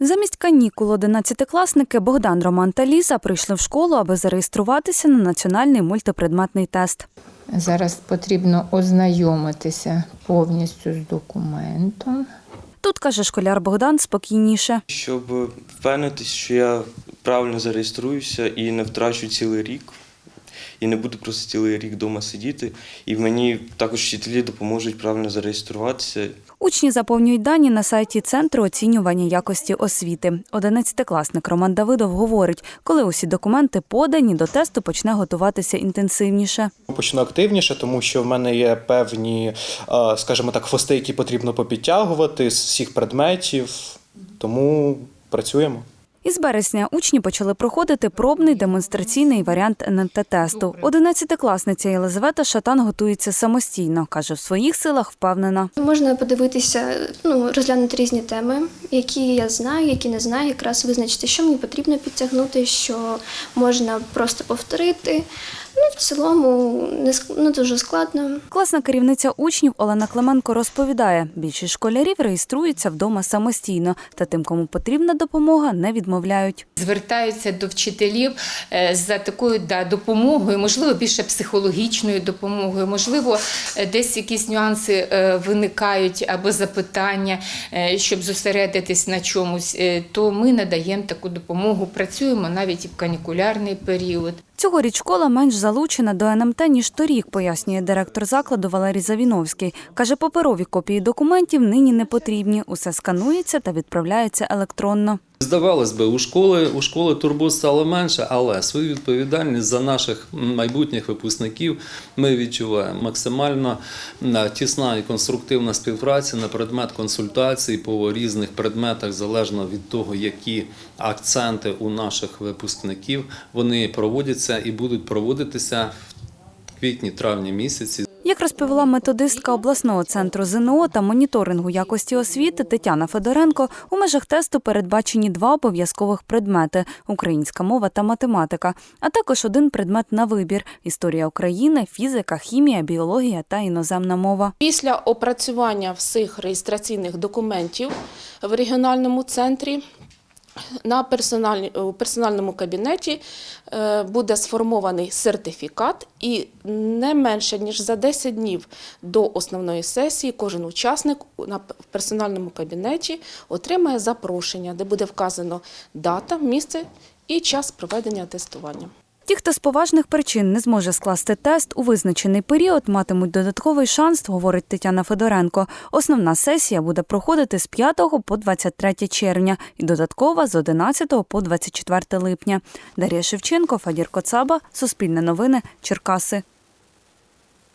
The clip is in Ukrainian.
Замість канікул одинадцятикласники Богдан, Роман та Ліза прийшли в школу, аби зареєструватися на національний мультипредметний тест. Зараз потрібно ознайомитися повністю з документом. Тут каже школяр Богдан спокійніше. Щоб впевнитись, що я правильно зареєструюся і не втрачу цілий рік, і не буду просто цілий рік вдома сидіти. І мені також вчителі допоможуть правильно зареєструватися. Учні заповнюють дані на сайті Центру оцінювання якості освіти. Одинадцятикласник Роман Давидов говорить, коли усі документи подані, до тесту почне готуватися інтенсивніше. Почну активніше, тому що в мене є певні, е, скажімо так, хвости, які потрібно попідтягувати з всіх предметів. Тому працюємо. Із березня учні почали проходити пробний демонстраційний варіант НМТ-тесту. Одинадцятикласниця Єлизавета Шатан готується самостійно. каже, в своїх силах впевнена. Можна подивитися, ну розглянути різні теми, які я знаю, які не знаю, якраз визначити, що мені потрібно підтягнути, що можна просто повторити. Ну, в цілому не не дуже складно. Класна керівниця учнів Олена Клименко розповідає, більшість школярів реєструються вдома самостійно, та тим, кому потрібна допомога, не відмовляють. Звертаються до вчителів е, за такою да, допомогою, можливо, більше психологічною допомогою, можливо, е, десь якісь нюанси е, виникають або запитання, щоб зосередитись на чомусь, то ми надаємо таку допомогу. Працюємо навіть і в канікулярний період. Цьогоріч школа менш залучена до НМТ, ніж торік, пояснює директор закладу Валерій Завіновський. Каже, паперові копії документів нині не потрібні. Усе сканується та відправляється електронно. Здавалось би, у школи у школи турбот стало менше, але свою відповідальність за наших майбутніх випускників ми відчуваємо максимально тісна і конструктивна співпраця на предмет консультацій по різних предметах, залежно від того, які акценти у наших випускників вони проводяться і будуть проводитися в квітні-травні місяці. Як розповіла методистка обласного центру ЗНО та моніторингу якості освіти Тетяна Федоренко, у межах тесту передбачені два обов'язкових предмети українська мова та математика, а також один предмет на вибір історія України, фізика, хімія, біологія та іноземна мова. Після опрацювання всіх реєстраційних документів в регіональному центрі на персональ... у персональному кабінеті е, буде сформований сертифікат, і не менше ніж за 10 днів до основної сесії кожен учасник на персональному кабінеті отримає запрошення, де буде вказано дата, місце і час проведення тестування. Ті, хто з поважних причин не зможе скласти тест у визначений період, матимуть додатковий шанс, говорить Тетяна Федоренко. Основна сесія буде проходити з 5 по 23 червня і додаткова з 11 по 24 липня. Дар'я Шевченко, Фадір Коцаба, Суспільне новини, Черкаси.